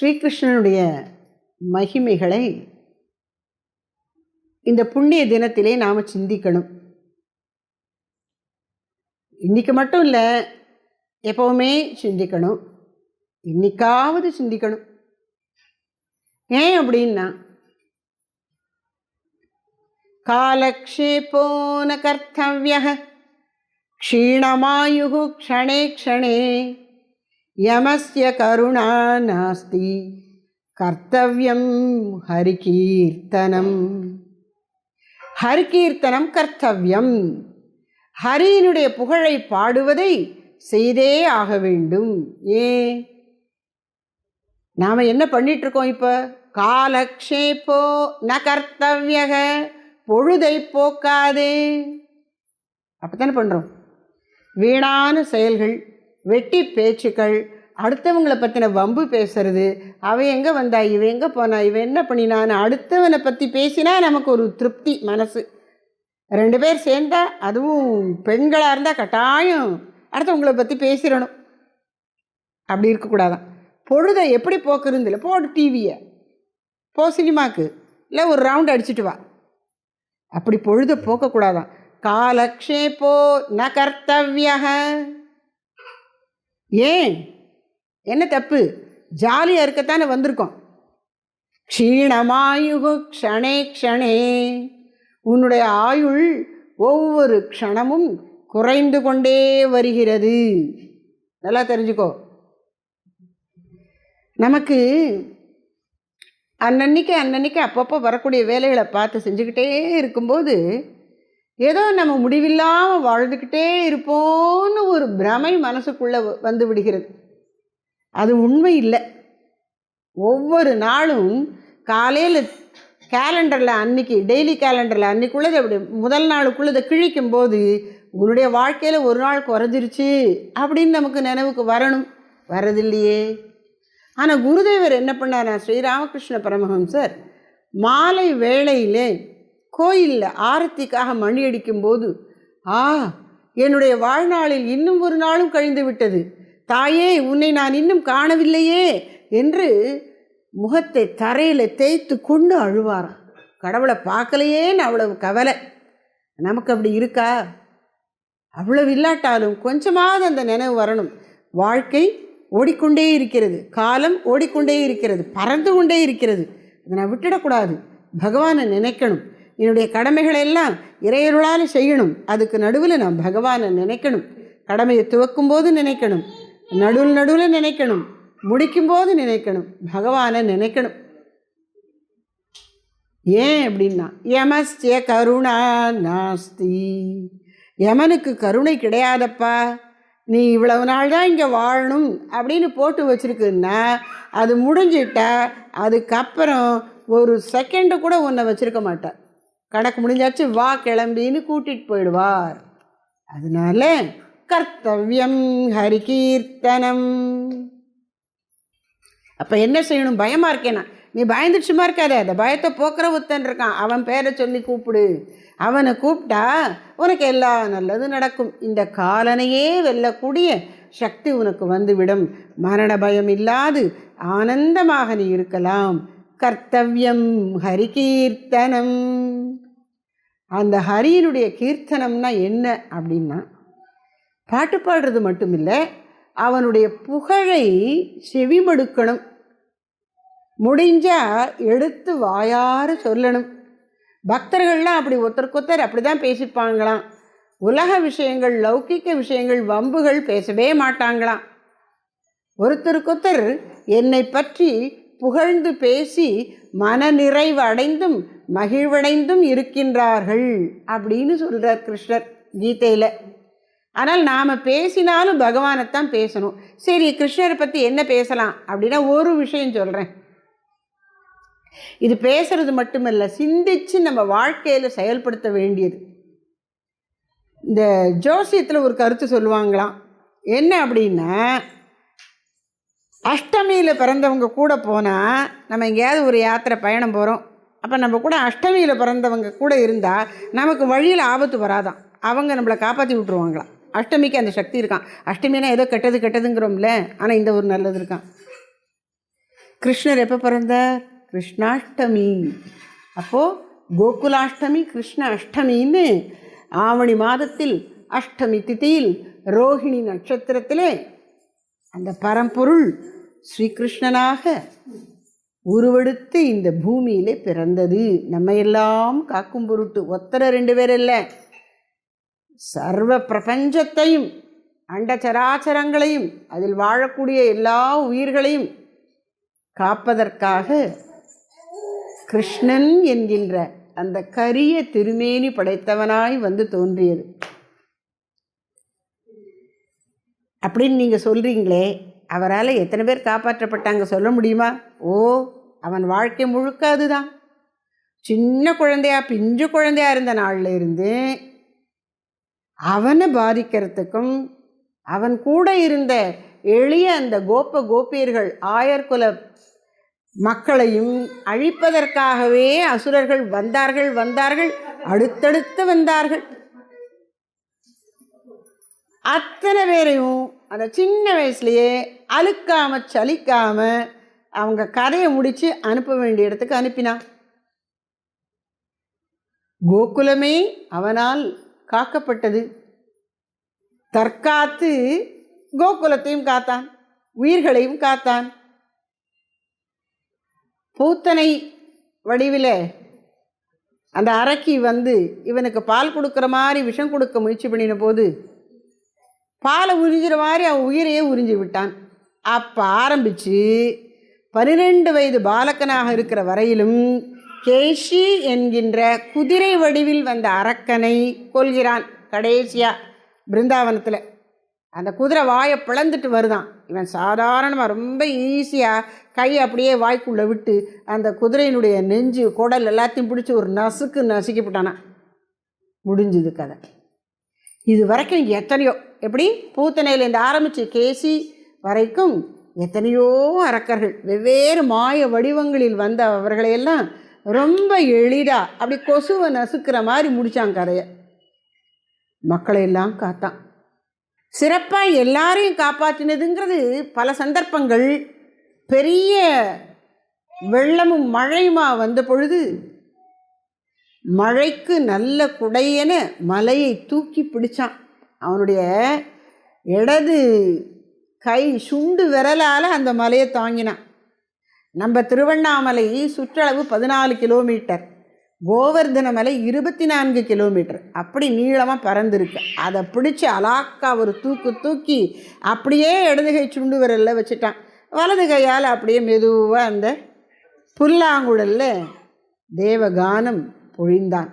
ஸ்ரீகிருஷ்ணனுடைய மகிமைகளை இந்த புண்ணிய தினத்திலே நாம் சிந்திக்கணும். இன்னைக்கு மட்டும் இல்லை எப்பவுமே சிந்திக்கணும். இன்னைக்காவது சிந்திக்கணும். ஏன் அப்படின்னா காலக்ஷேபோ ந கர்த்தவிய க்ஷீணமாயு க்ஷணே க்ஷணே. யமஸ்ய கருணா நாஸ்தி கர்த்தவியம் ஹரிகீர்த்தனம் ஹரிகீர்த்தனம் கர்த்தவியம் ஹரியினுடைய புகழை பாடுவதை செய்தே ஆக வேண்டும். ஏ? நாம் என்ன பண்ணிட்டுருக்கோம் இப்போ? காலக்ஷேப்போ ந கர்த்தவியக பொழுதை போக்காதே. அப்படித்தானே பண்ணுறோம் வீணான செயல்கள் வெட்டி பேச்சுக்கள் அடுத்தவங்களை பற்றின வம்பு பேசுறது அவன் எங்கே வந்தா இவன் எங்கே போனா இவன் என்ன பண்ணினான்னு அடுத்தவனை பற்றி பேசினா நமக்கு ஒரு திருப்தி மனசு. ரெண்டு பேர் சேர்ந்தா அதுவும் பெண்களாக இருந்தால் கட்டாயம் அடுத்தவங்களை பற்றி பேசிடணும். அப்படி இருக்கக்கூடாதான். பொழுதை எப்படி போக்குறது இல்லை போடு டிவியை போ சினிமாக்கு. இல்லை ஒரு ரவுண்ட் அடிச்சிட்டு வா. அப்படி பொழுதை போக்கக்கூடாதான். காலக்ஷேபோ ந கர்த்தவிய ஏன்? என்ன தப்பு? ஜாலியாக இருக்கத்தானே வந்திருக்கோம். க்ஷீணமாயுகு க்ஷணே க்ஷணே. உன்னுடைய ஆயுள் ஒவ்வொரு க்ஷணமும் குறைந்து கொண்டே வருகிறது. நல்லா தெரிஞ்சுக்கோ. நமக்கு அன்னன்னைக்கு அன்னன்னைக்கு அப்பப்போ வரக்கூடிய வேலைகளை பார்த்து செஞ்சுக்கிட்டே இருக்கும்போது ஏதோ நம்ம முடிவில்லாமல் வாழ்ந்துக்கிட்டே இருப்போம்னு ஒரு பிரமை மனசுக்குள்ளே வந்து விடுகிறது. அது உண்மை இல்லை. ஒவ்வொரு நாளும் காலையில் கேலண்டரில் அன்னைக்கு டெய்லி கேலண்டரில் அன்னைக்குள்ளதை அப்படி முதல் நாளுக்குள்ளதை கிழிக்கும் போது உன்னுடைய வாழ்க்கையில் ஒரு நாள் குறைஞ்சிருச்சு அப்படின்னு நமக்கு நினைவுக்கு வரணும். வரதில்லையே. ஆனால் குருதேவர் என்ன பண்ணார்? ஸ்ரீராமகிருஷ்ண பரமஹம்சர் மாலை வேளையிலே கோயிலில் ஆரத்திக்காக மணி அடிக்கும்போது ஆ என்னுடைய வாழ்நாளில் இன்னும் ஒரு நாளும் கழிந்து விட்டது. தாயே உன்னை நான் இன்னும் காணவில்லையே என்று முகத்தை தரையில் தேய்த்து கொண்டு அழுவாராம். கடவுளை பார்க்கலையேன்னு அவ்வளவு கவலை. நமக்கு அப்படி இருக்கா? அவ்வளவு இல்லாட்டாலும் கொஞ்சமாவது அந்த நினைவு வரணும். வாழ்க்கை ஓடிக்கொண்டே இருக்கிறது. காலம் ஓடிக்கொண்டே இருக்கிறது. பறந்து கொண்டே இருக்கிறது. அதை நான் விட்டுடக்கூடாது. பகவானை நினைக்கணும். என்னுடைய கடமைகளை எல்லாம் இறையருளால் செய்யணும். அதுக்கு நடுவில் நான் பகவானை நினைக்கணும். கடமையை துவக்கும் போது நினைக்கணும். நடுவில் நடுவில் நினைக்கணும். முடிக்கும்போது நினைக்கணும். பகவானை நினைக்கணும். ஏன் அப்படின்னா யமஸ்ய கருணா நாஸ்தி. யமனுக்கு கருணை கிடையாதப்பா. நீ இவ்வளவு நாள் தான் இங்கே வாழணும் அப்படின்னு போட்டு வச்சிருக்குன்னா அது முடிஞ்சிட்டா அதுக்கப்புறம் ஒரு செகண்டு கூட உன்னை வச்சிருக்க மாட்டார் கணக்கு முடிஞ்சாச்சு வா கிளம்பின்னு கூட்டிகிட்டு போயிடுவார். அதனால கர்த்தவியம் ஹரிகீர்த்தனம். அப்போ என்ன செய்யணும்? பயமாக இருக்கேனா? நீ பயந்துச்சுமா இருக்காத? அந்த பயத்தை போக்குற ஒருத்தன் இருக்கான். அவன் பேரை சொல்லி கூப்பிடு. அவனை கூப்பிட்டா உனக்கு எல்லா நல்லதும் நடக்கும். இந்த காலனையே வெல்லக்கூடிய சக்தி உனக்கு வந்துவிடும். மரண பயம் இல்லாது ஆனந்தமாக நீ இருக்கலாம். கர்த்தவியம் ஹரிகீர்த்தனம். அந்த ஹரியினுடைய கீர்த்தனம்னா என்ன அப்படின்னா பாட்டு பாடுறது மட்டும் இல்லை அவனுடைய புகழை செவிமடுக்கணும். முடிஞ்சால் எடுத்து வாயார சொல்லணும். பக்தர்கள்லாம் அப்படி ஒருத்தருக்கொத்தர் அப்படி தான் பேசிப்பாங்களாம். உலக விஷயங்கள் லௌகிக்க விஷயங்கள் வம்புகள் பேசவே மாட்டாங்களாம். ஒருத்தருக்கொத்தர் என்னை பற்றி புகழ்ந்து பேசி மனநிறைவு அடைந்தும் மகிழ்வடைந்தும் இருக்கின்றார்கள் அப்படின்னு சொல்கிறார் கிருஷ்ணர் கீதையில். ஆனால் நாம் பேசினாலும் பகவானைத்தான் பேசணும். சரி கிருஷ்ணரை பற்றி என்ன பேசலாம் அப்படின்னா ஒரு விஷயம் சொல்கிறேன் இது பேசுறது மட்டுமல்ல சிந்திச்சு நம்ம வாழ்க்கையில் செயல்படுத்த வேண்டியது. இந்த ஜோசியத்தில் ஒரு கருத்து சொல்லுவாங்களாம். என்ன அப்படின்னா அஷ்டமியில் பிறந்தவங்க கூட போனால் நம்ம எங்கேயாவது ஒரு யாத்திரை பயணம் போகிறோம் அப்போ நம்ம கூட அஷ்டமியில் பிறந்தவங்க கூட இருந்தால் நமக்கு வழியில் ஆபத்து வராதான் அவங்க நம்மளை காப்பாற்றி விட்ருவாங்களாம் அஷ்டமிக்கு அந்த சக்தி இருக்கான் அஷ்டமினா ஏதோ கெட்டது கெட்டதுங்கிறோம்ல. ஆனால் இந்த ஒரு நல்லது இருக்கான் கிருஷ்ணர் எப்போ பிறந்தார்? கிருஷ்ணாஷ்டமி. அப்போது கோகுலாஷ்டமி கிருஷ்ண அஷ்டமின்னு ஆவணி மாதத்தில் அஷ்டமி திதியில் ரோஹிணி நட்சத்திரத்திலே அந்த பரம்பொருள் ஸ்ரீகிருஷ்ணனாக உருவெடுத்து இந்த பூமியிலே பிறந்தது. நம்ம எல்லாம் காக்கும் பொருட்டு ஒத்தரை ரெண்டு பேர் இல்லை. சர்வ பிரபஞ்சத்தையும் அண்டச்சராச்சரங்களையும் அதில் வாழக்கூடிய எல்லா உயிர்களையும் காப்பதற்காக கிருஷ்ணன் என்கின்ற அந்த கரிய திருமேனி படைத்தவனாய் வந்து தோன்றியது. அப்படின்னு நீங்கள் சொல்கிறீங்களே அவரால் எத்தனை பேர் காப்பாற்றப்பட்டாங்க சொல்ல முடியுமா? ஓ அவன் வாழ்க்கை முழுக்க அதுதான். சின்ன குழந்தையா பிஞ்சு குழந்தையா இருந்த நாளில் இருந்து அவனை பாதிக்கிறதுக்கும் அவன் கூட இருந்த எளிய அந்த கோப கோபியர்கள் ஆயர்குல மக்களையும் அழிப்பதற்காகவே அசுரர்கள் வந்தார்கள் வந்தார்கள் அடுத்தடுத்து வந்தார்கள். அத்தனை பேரையும் அந்த சின்ன வயசுலையே அழுக்காமல் சலிக்காமல் அவங்க கதையை முடித்து அனுப்ப வேண்டிய இடத்துக்கு அனுப்பினான் கோகுலமே அவனால் காக்கப்பட்டது. தற்காத்து கோகுலத்தையும் காத்தான் உயிர்களையும் காத்தான். பூத்தனை வடிவில் அந்த அரக்கி வந்து இவனுக்கு பால் கொடுக்குற மாதிரி விஷம் கொடுக்க முயற்சி பண்ணின போது பாலை உறிஞ்சிற மாதிரி அவன் உயிரையே உறிஞ்சி விட்டான். அப்போ ஆரம்பித்து பன்னிரெண்டு வயது பாலக்கனாக இருக்கிற வரையிலும் கேஷி என்கின்ற குதிரை வடிவில் வந்த அரக்கனை கொள்கிறான் கடைசியாக பிருந்தாவனத்தில். அந்த குதிரை வாயை பிளந்துட்டு வருதான். இவன் சாதாரணமாக ரொம்ப ஈஸியாக கையை அப்படியே வாய்க்குள்ளே விட்டு அந்த குதிரையினுடைய நெஞ்சு குடல் எல்லாத்தையும் பிடிச்சி ஒரு நசுக்கு நசுக்கிவிட்டானா முடிஞ்சுது கதை. இது வரைக்கும் எத்தனையோ எப்படி? பூத்தனையிலேருந்து ஆரம்பித்து கேசி வரைக்கும் எத்தனையோ அரக்கர்கள் வெவ்வேறு மாய வடிவங்களில் வந்த அவர்களையெல்லாம் ரொம்ப எளிதாக அப்படி கொசுவை நசுக்கிற மாதிரி முடித்தான் கதையை. மக்களையெல்லாம் காத்தான். சிறப்பாக எல்லாரையும் காப்பாற்றினதுங்கிறது பல சந்தர்ப்பங்கள். பெரிய வெள்ளமும் மழையுமா வந்த பொழுது மழைக்கு நல்ல குடையென மலையை தூக்கி பிடிச்சான். அவனுடைய இடது கை சுண்டு விரலால் அந்த மலையை தாங்கினான். நம்ம திருவண்ணாமலை சுற்றளவு பதினாலு கிலோமீட்டர் கோவர்தன மலை இருபத்தி நான்கு கிலோமீட்டர். அப்படி நீளமாக பறந்துருக்கு. அதை பிடிச்சி அலாக்கா ஒரு தூக்கு தூக்கி அப்படியே இடது கை சுண்டு விரலில் வச்சுட்டான். வலது கையால் அப்படியே மெதுவாக அந்த புல்லாங்குழலில் தேவகானம் பொழிந்தான்.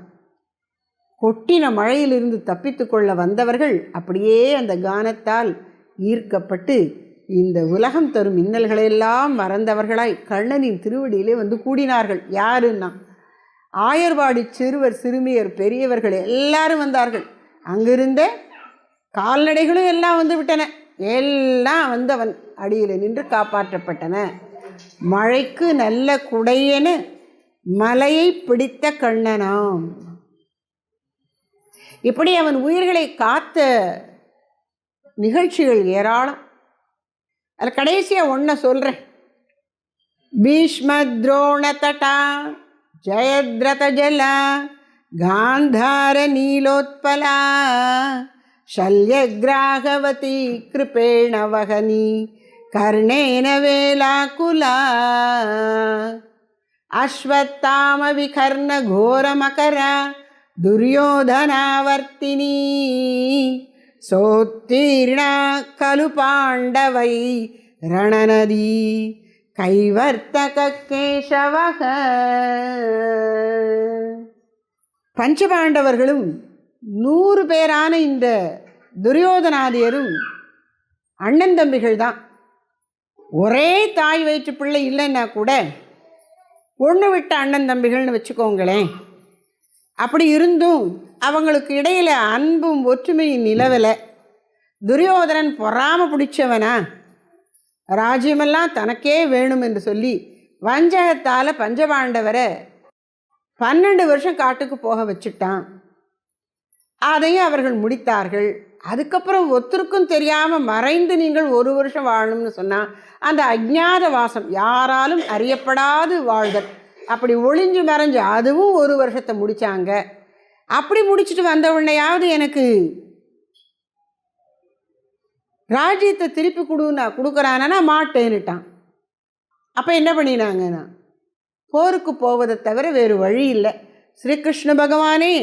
கொட்டின மழையிலிருந்து தப்பித்து கொள்ள வந்தவர்கள் அப்படியே அந்த கானத்தால் ஈர்க்கப்பட்டு இந்த உலகம் தரும் இன்னல்களையெல்லாம் மறந்தவர்களாய் கண்ணனின் திருவடியிலே வந்து கூடினார்கள். யாருன்னா? ஆயர்வாடி சிறுவர் சிறுமியர் பெரியவர்கள் எல்லாரும் வந்தார்கள். அங்கிருந்த கால்நடைகளும் எல்லாம் வந்து விட்டன. எல்லாம் வந்து அவன் அடியில் நின்று காப்பாற்றப்பட்டன. மழைக்கு நல்ல குடையென மலையை பிடித்த கண்ணனாம் இப்படி அவன் உயிர்களை காத்த நிகழ்ச்சிகள் ஏராளம் அதில் கடைசியாக ஒன்றை சொல்கிறேன் பீஷ்ம துரோண தட்டா ஜயத்ரத ஜல காந்தார நீலோத்பலா शल्यग्राहवती कृपेण वहनी कर्णेन वेलाकुला अश्वत्थामविकर्णघोरमकरा दुर्योधनावर्तिनी सोत्तीर्णा खलु पाण्डवै रणनदी கைவர்த்தகேசவக பஞ்சபாண்டவர்களும் நூறு பேரான இந்த துரியோதனாதியரும் அண்ணன் தம்பிகள் தான் ஒரே தாய் வயிற்று பிள்ளை இல்லைன்னா கூட ஒன்று விட்ட அண்ணன் தம்பிகள்னு வச்சுக்கோங்களேன். அப்படி இருந்தும் அவங்களுக்கு இடையில் அன்பும் ஒற்றுமையும் நிலவலை. துரியோதனன் பொறாம பிடிச்சவனா? ராஜ்யமெல்லாம் தனக்கே வேணும் என்று சொல்லி வஞ்சகத்தால் பஞ்சபாண்டவரை பன்னெண்டு வருஷம் காட்டுக்கு போக வச்சுட்டான். அதையும் அவர்கள் முடித்தார்கள். அதுக்கப்புறம் ஒருத்தருக்கும் தெரியாமல் மறைந்து நீங்கள் ஒரு வருஷம் வாழணும்னு சொன்னால் அந்த அஜ்ஞாத வாசம் யாராலும் அறியப்படாது வாழ்தல். அப்படி ஒளிஞ்சு மறைஞ்சு அதுவும் ஒரு வருஷத்தை முடித்தாங்க அப்படி முடிச்சுட்டு வந்த உடனேயாவது எனக்கு ராஜ்யத்தை திருப்பி கொடுன்னா கொடுக்குறானா மாட்டேன்னுட்டான். அப்போ என்ன பண்ணினாங்கன்னா போருக்கு போவதை தவிர வேறு வழி இல்லை. ஸ்ரீகிருஷ்ண பகவானே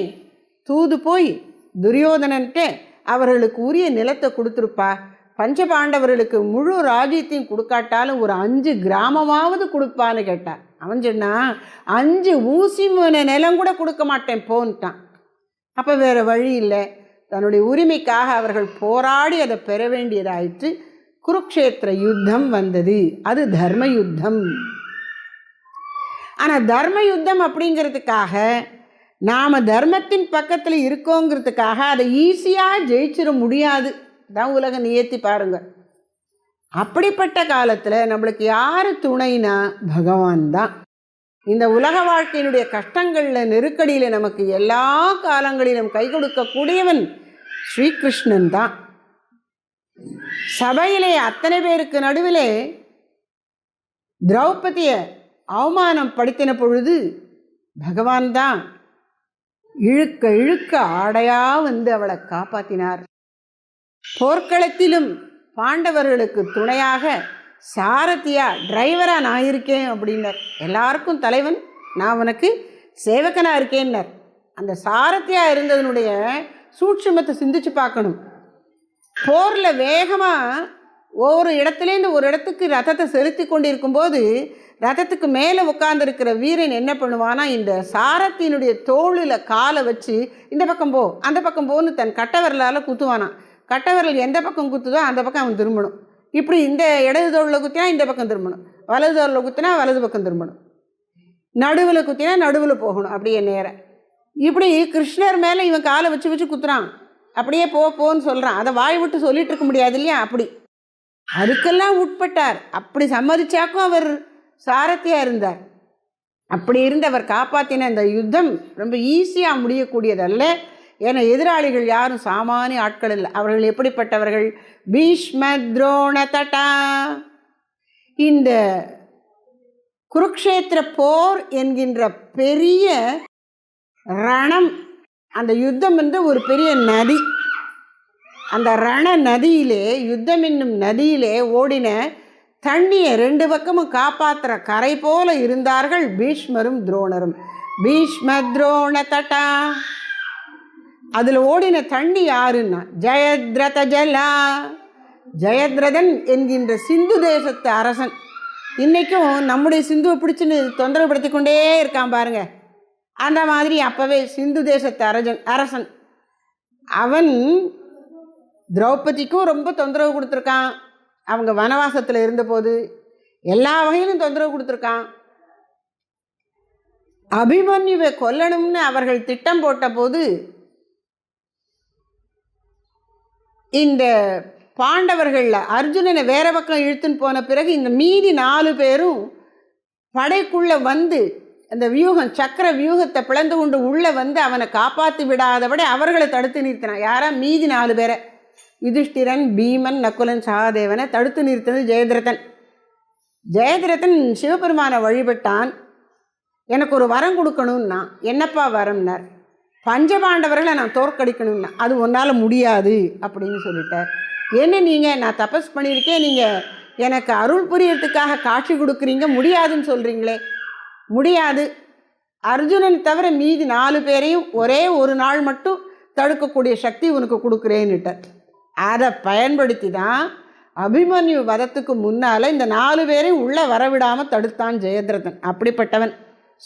தூது போய் துரியோதனன்ட்டு அவர்களுக்கு உரிய நிலத்தை கொடுத்துருப்பா. பஞ்சபாண்டவர்களுக்கு முழு ராஜ்யத்தையும் கொடுக்காட்டாலும் ஒரு அஞ்சு கிராமமாவது கொடுப்பான்னு கேட்டான். அவன் சொன்னான் அஞ்சு ஊசி முனை நிலம் கூட கொடுக்க மாட்டேன் போன்ட்டான். அப்போ வேறு வழி இல்லை. தன்னுடைய உரிமைக்காக அவர்கள் போராடி அதை பெற வேண்டியதாயிற்று. குருக்ஷேத்திர யுத்தம் வந்தது. அது தர்ம யுத்தம். ஆனால் தர்ம யுத்தம் அப்படிங்கிறதுக்காக நாம் தர்மத்தின் பக்கத்தில் இருக்கோங்கிறதுக்காக அதை ஈஸியாக ஜெயிச்சிட முடியாது. தான் உலக நியத்தி பாருங்க. அப்படிப்பட்ட காலத்தில் நம்மளுக்கு யார் துணைனா பகவான் தான். இந்த உலக வாழ்க்கையினுடைய கஷ்டங்களில் நெருக்கடியில் நமக்கு எல்லா காலங்களிலும் கை கொடுக்கக்கூடியவன் ஸ்ரீகிருஷ்ணன் தான். சபையிலே அத்தனை பேருக்கு நடுவிலே திரௌபதியை அவமானம் படுத்தின பொழுது பகவான் தான் இழுக்க இழுக்க ஆடையா வந்து அவளை காப்பாத்தினார். போர்க்களத்திலும் பாண்டவர்களுக்கு துணையாக சாரதியா டிரைவராக நான் இருக்கேன் அப்படின்னார். எல்லாருக்கும் தலைவன் நான் உனக்கு சேவகனா இருக்கேன்னார். அந்த சாரதியா இருந்ததனுடைய சூட்சுமத்தை சிந்திச்சு பார்க்கணும். போரில் வேகமாக ஒவ்வொரு இடத்துலேருந்து ஒரு இடத்துக்கு ரதத்தை செலுத்தி கொண்டிருக்கும்போது ரதத்துக்கு மேலே உட்காந்துருக்கிற வீரன் என்ன பண்ணுவானா இந்த சாரத்தினுடைய தோளில் காலை வச்சு இந்த பக்கம் போ அந்த பக்கம் போன்னு தன் கட்டவரலால் குத்துவானான் கட்டவரல் எந்த பக்கம் குத்துதோ அந்த பக்கம் அவன் திரும்பணும். இப்படி இந்த இடது தோளில் குத்தினா இந்த பக்கம் திரும்பணும். வலது தோளில் குத்தினா வலது பக்கம் திரும்பணும். நடுவில் குத்தினா நடுவில் போகணும். அப்படியே நேரம் இப்படி கிருஷ்ணர் மேலே இவன் காலை வச்சு வச்சு குத்துறான். அப்படியே போ போன்னு சொல்கிறான் அதை வாய் விட்டு சொல்லிட்டு இருக்க முடியாது இல்லையா? அப்படி. அதுக்கெல்லாம் உட்பட்டார். அப்படி சம்மதிச்சாக்கும் அவர் சாரத்தியாக இருந்தார். அப்படி இருந்து அவர் காப்பாற்றின அந்த யுத்தம் ரொம்ப ஈஸியாக முடியக்கூடியதல்ல. என எதிராளிகள் யாரும் சாமானிய ஆட்கள் இல்லை. அவர்கள் எப்படிப்பட்டவர்கள்? பீஷ்ம துரோண தட்டா இந்த குருக்ஷேத்திர போர் என்கின்ற பெரிய ரணம் அந்த யுத்தம் வந்து ஒரு பெரிய நதி. அந்த ரண நதியிலே யுத்தம் என்னும் நதியிலே ஓடின தண்ணியை ரெண்டு பக்கமும் காப்பாற்றுற கரை போல இருந்தார்கள் பீஷ்மரும் துரோணரும். பீஷ்ம துரோண தட்டா அதில் ஓடின தண்ணி யாருன்னா? ஜெயத்ரத ஜலா. ஜெயத்ரதன் என்கின்ற சிந்து தேசத்து அரசன். இன்றைக்கும் நம்முடைய சிந்துவை பிடிச்சின்னு தொந்தரவுபடுத்தி கொண்டே இருக்கான் பாருங்க. அந்த மாதிரி அப்போவே சிந்து தேசத்து அரசன் அரசன். அவன் திரௌபதிக்கும் ரொம்ப தொந்தரவு கொடுத்துருக்கான். அவங்க வனவாசத்தில் இருந்தபோது எல்லா வகையிலும் தொந்தரவு கொடுத்துருக்கான். அபிமன்யுவை கொல்லணும்னு அவர்கள் திட்டம் போட்டபோது இந்த பாண்டவர்களில் அர்ஜுனனை வேற பக்கம் இழுத்துன்னு போன பிறகு இந்த மீதி நாலு பேரும் படைக்குள்ளே வந்து அந்த வியூகம் சக்கர வியூகத்தை பிளந்து கொண்டு உள்ளே வந்து அவனை காப்பாற்றி விடாதபடி அவர்களை தடுத்து நிறுத்தினான். யாரா? மீதி நாலு பேரை. யுதிஷ்டிரன் பீமன் நக்குலன் சகாதேவனை தடுத்து நிறுத்தது ஜெயதிரதன். ஜெயதிரதன் சிவபெருமானை வழிபட்டான். எனக்கு ஒரு வரம் கொடுக்கணும்னா என்னப்பா வரம்னார்? பஞ்சபாண்டவர்களை நான் தோற்கடிக்கணும்னா அது உன்னால் முடியாது அப்படின்னு சொல்லிட்டார் என்ன நீங்கள் நான் தபஸ் பண்ணியிருக்கேன். நீங்கள் எனக்கு அருள் புரியறதுக்காக காட்சி கொடுக்குறீங்க. முடியாதுன்னு சொல்கிறீங்களே முடியாது. அர்ஜுனன் தவிர மீதி நாலு பேரையும் ஒரே ஒரு நாள் மட்டும் தடுக்கக்கூடிய சக்தி உனக்கு கொடுக்குறேன்னுட்டார் அதை பயன்படுத்தி தான் அபிமன்யு வதத்துக்கு முன்னால் இந்த நாலு பேரையும் உள்ளே வரவிடாமல் தடுத்தான் ஜெயத்ரதன். அப்படிப்பட்டவன்.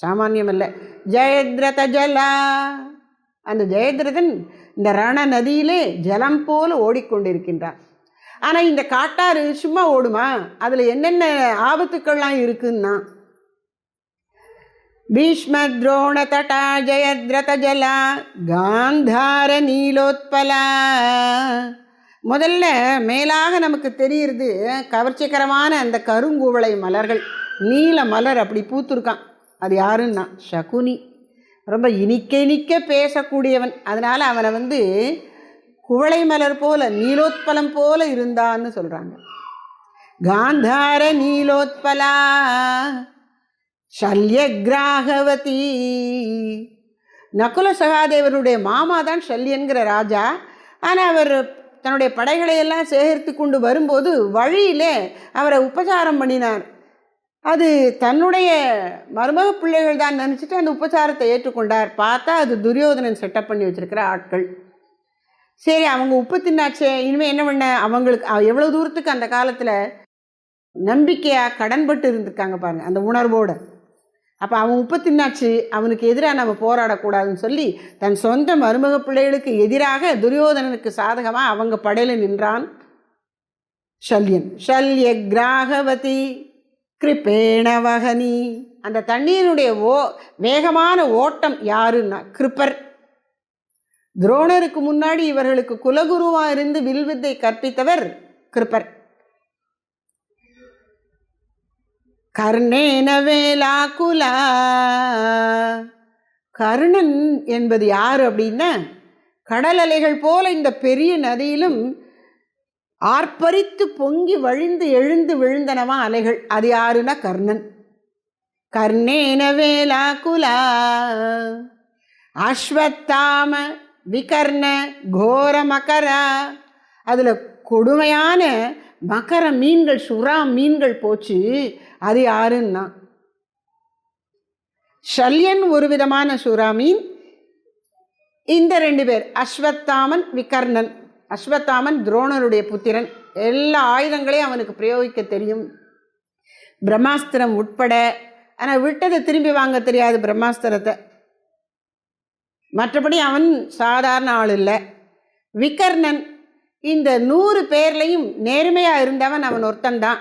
சாமானியம் இல்லை ஜெயத்ரத ஜலா. அந்த ஜெயதிரதன் இந்த ரண நதியிலே ஜலம் போல ஓடிக்கொண்டிருக்கின்றான். ஆனால் இந்த காட்டாறு சும்மா ஓடுமா? அதில் என்னென்ன ஆபத்துக்கள்லாம் இருக்குன்னா பீஷ்ம துரோண தட்டா ஜெயத்ரத ஜலா காந்தார நீலோத்பலா. முதல்ல மேலாக நமக்கு தெரியுறது கவர்ச்சிகரமான அந்த கருங்குவளை மலர்கள். நீல மலர் அப்படி பூத்துருக்கான். அது யாருன்னா சகுனி. ரொம்ப இனிக்க இனிக்க பேசக்கூடியவன். அதனால் அவனை வந்து குவளை மலர் போல நீலோத்பலம் போல இருந்தான்னு சொல்கிறாங்க காந்தார நீலோத்பலா சல்யகிராகவதி. நகுல சகாதேவருடைய மாமா தான் சல்யன்கிற ராஜா. ஆனால் அவர் தன்னுடைய படைகளை எல்லாம் சேகரித்து கொண்டு வரும்போது வழியிலே அவரை உபசாரம் பண்ணினார். அது தன்னுடைய மருமக பிள்ளைகள் தான் நினச்சிட்டு அந்த உபசாரத்தை ஏற்றுக்கொண்டார். பார்த்தா அது துரியோதனன் செட்டப் பண்ணி வச்சுருக்கிற ஆட்கள். சரி அவங்க உப்பு தின்னாச்சே. இனிமேல் என்ன பண்ண? அவங்களுக்கு அவ- தூரத்துக்கு அந்த காலத்தில் நம்பிக்கையாக கடன்பட்டு இருந்திருக்காங்க பாருங்கள் அந்த உணர்வோடு. அப்போ அவன் உப்பு தின்னாச்சு அவனுக்கு எதிராக நம்ம போராடக்கூடாதுன்னு சொல்லி தன் சொந்த மருமக பிள்ளைகளுக்கு எதிராக துரியோதனனுக்கு சாதகமாக அவங்க படையில் நின்றான் ஷல்யன். ஷல்ய கிராகவதி. கிருப்பேணவகனி அந்த தண்ணீருடைய ஓ வேகமான ஓட்டம் யாருன்னா கிருப்பர். துரோணருக்கு முன்னாடி இவர்களுக்கு குலகுருவா இருந்து வில்வித்தை கற்பித்தவர் கிருப்பர். கர்ணேன வேலாகுலா. கர்ணன் என்பது யார் அப்படின்னா கடல் அலைகள் போல இந்த பெரிய நதியிலும் ஆர்ப்பரித்து பொங்கி வழிந்து எழுந்து விழுந்தனவா அலைகள். அது யாருன்னா கர்ணன். கர்ணேன வேலாகுலா. அஸ்வத்தாம விகர்ண கோர மகரா. அதில் கொடுமையான மகர மீன்கள் சுறா மீன்கள் போச்சு. அது யாருன்னா? ஷல்யன் ஒரு விதமான சுறா மீன். இந்த ரெண்டு பேர் அஸ்வத்தாமன் விகர்ணன். அஸ்வத்தாமன் துரோணருடைய புத்திரன். எல்லா ஆயுதங்களையும் அவனுக்கு பிரயோகிக்க தெரியும். பிரம்மாஸ்திரம் உட்பட ஆனால் விட்டதை திரும்பி வாங்க தெரியாது பிரம்மாஸ்திரத்தை. மற்றபடி அவன் சாதாரண ஆள் இல்லை. விகர்ணன் இந்த நூறு பேர்லையும் நேர்மையாக இருந்தவன் அவன் ஒருத்தன்தான்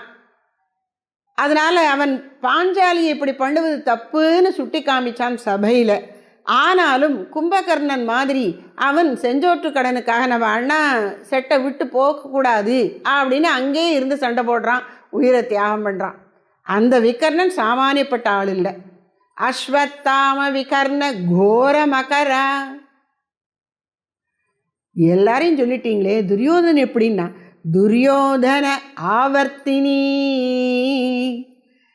அதனால் அவன் பாஞ்சாலியை இப்படி பண்ணுவது தப்புன்னு சுட்டி காமிச்சான் சபையில். ஆனாலும் கும்பகர்ணன் மாதிரி அவன் செஞ்சோற்று கடனுக்காக நம்ம அண்ணா செட்டை விட்டு போகக்கூடாது அப்படின்னு அங்கேயே இருந்து சண்டை போடுறான் உயிரை தியாகம் பண்ணுறான் அந்த விகர்ணன் சாமானியப்பட்ட ஆள் இல்லை. அஸ்வத்தாம விகர்ண கோர மகரா. எல்லாரையும் சொல்லிட்டீங்களே துரியோதன் எப்படின்னா துரியோதன ஆவர்த்தினி.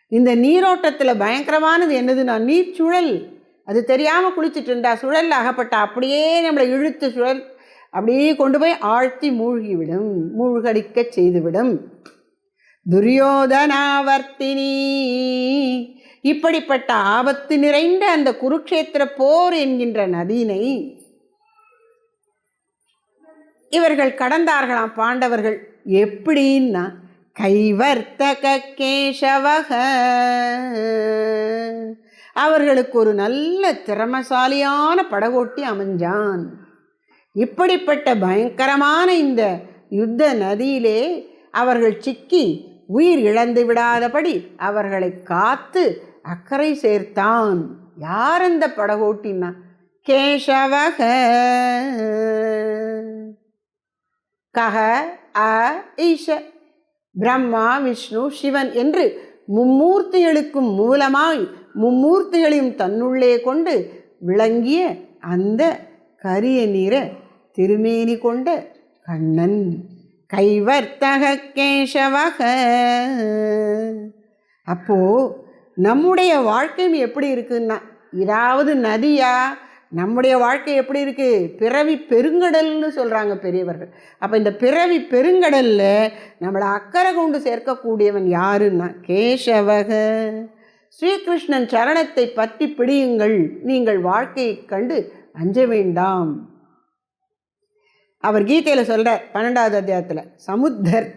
இந்த நீரோட்டத்தில் பயங்கரமானது என்னதுன்னா நீர்ச்சுழல். அது தெரியாமல் குளிச்சுட்டு இருந்தா சுழல்ல அகப்பட்ட அப்படியே நம்மளை இழுத்து சுழல் அப்படியே கொண்டு போய் ஆழ்த்தி மூழ்கிவிடும் மூழ்கடிக்க செய்துவிடும். துரியோதனாவர்த்தினி இப்படிப்பட்ட ஆபத்து நிறைந்த அந்த குருக்ஷேத்திர போர் என்கின்ற நதியினை இவர்கள் கடந்தார்களாம் பாண்டவர்கள். எப்படின்னா கைவர்த்தக கேசவக அவர்களுக்கு ஒரு நல்ல திறமசாலியான படகோட்டி அமைஞ்சான். இப்படிப்பட்ட பயங்கரமான இந்த யுத்த நதியிலே அவர்கள் சிக்கி உயிர் இழந்து விடாதபடி அவர்களை காத்து அக்கறை சேர்த்தான். யார் அந்த படகோட்டின்னா? கேசவக. கக அ ஈஷ பிரம்மா விஷ்ணு சிவன் என்று மும்மூர்த்திகளுக்கும் மூலமாய் மும்மூர்த்திகளையும் தன்னுள்ளே கொண்டு விளங்கிய அந்த கரிய நிற திருமேனி கொண்ட கண்ணன். கைவர்த்தக கேசவக அப்போ நம்முடைய வாழ்க்கையும் எப்படி இருக்குன்னா ஏதாவது நதியா? நம்முடைய வாழ்க்கை எப்படி இருக்குது பிறவி பெருங்கடல்னு சொல்கிறாங்க பெரியவர்கள். அப்போ இந்த பிறவி பெருங்கடலில் நம்மளை அக்கறை கொண்டு சேர்க்கக்கூடியவன் யாருன்னா கேசவக. ஸ்ரீகிருஷ்ணன் சரணத்தை பற்றி பிடியுங்கள். நீங்கள் வாழ்க்கையை கண்டு அஞ்ச வேண்டாம். அவர் கீதையில் சொல்கிறார் பன்னெண்டாவது அத்தியாயத்தில் சமுத்தர்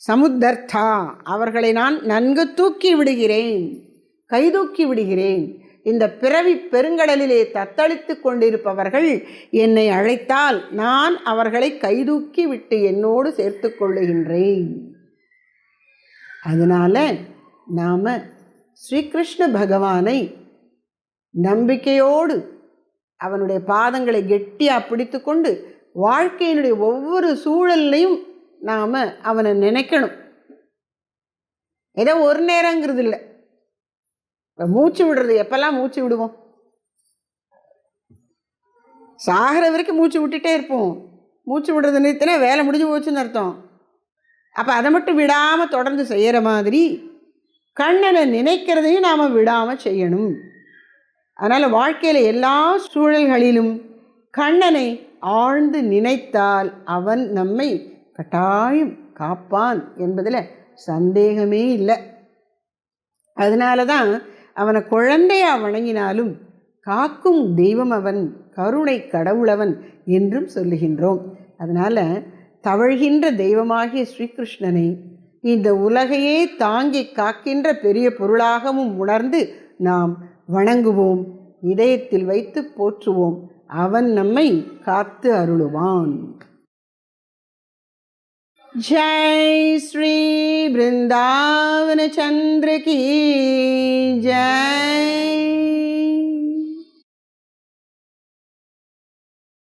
சமுத்தர்த்தா அவர்களை நான் நன்கு தூக்கி விடுகிறேன் கைதூக்கி விடுகிறேன். இந்த பிறவி பெருங்கடலிலே தத்தளித்து கொண்டிருப்பவர்கள் என்னை அழைத்தால் நான் அவர்களை கைதூக்கி விட்டு என்னோடு சேர்த்து கொள்ளுகின்றேன். அதனால் நாம் ஸ்ரீகிருஷ்ண பகவானை நம்பிக்கையோடு அவனுடைய பாதங்களை கெட்டியாக பிடித்து கொண்டு வாழ்க்கையினுடைய ஒவ்வொரு சூழல்லையும் நாம் அவனை நினைக்கணும். ஏதோ ஒரு நேரங்கிறது இல்லை. மூச்சு விடுறது எப்பெல்லாம் மூச்சு விடுவோம்? சாகிற வரைக்கும் மூச்சு விட்டுட்டே இருப்போம். மூச்சு விடுறது நிறுத்தினா வேலை முடிஞ்சு போச்சுன்னு அர்த்தம். அப்போ அதை மட்டும் விடாமல் தொடர்ந்து செய்கிற மாதிரி கண்ணனை நினைக்கிறதையும் நாம் விடாமல் செய்யணும். அதனால் வாழ்க்கையில் எல்லா சூழல்களிலும் கண்ணனை ஆழ்ந்து நினைத்தால் அவன் நம்மை கட்டாயம் காப்பான் என்பதில் சந்தேகமே இல்லை. அதனால தான் அவனை குழந்தையாக வணங்கினாலும் காக்கும் தெய்வம் அவன் கருணை கடவுளவன் என்றும் சொல்லுகின்றோம். அதனால் தவழ்கின்ற தெய்வமாகிய ஸ்ரீகிருஷ்ணனை இந்த உலகையே தாங்கி காக்கின்ற பெரிய பொருளாகவும் உணர்ந்து நாம் வணங்குவோம் இதயத்தில் வைத்து போற்றுவோம் அவன் நம்மை காத்து அருளுவான் जय श्री वृंदावन चंद्र की जय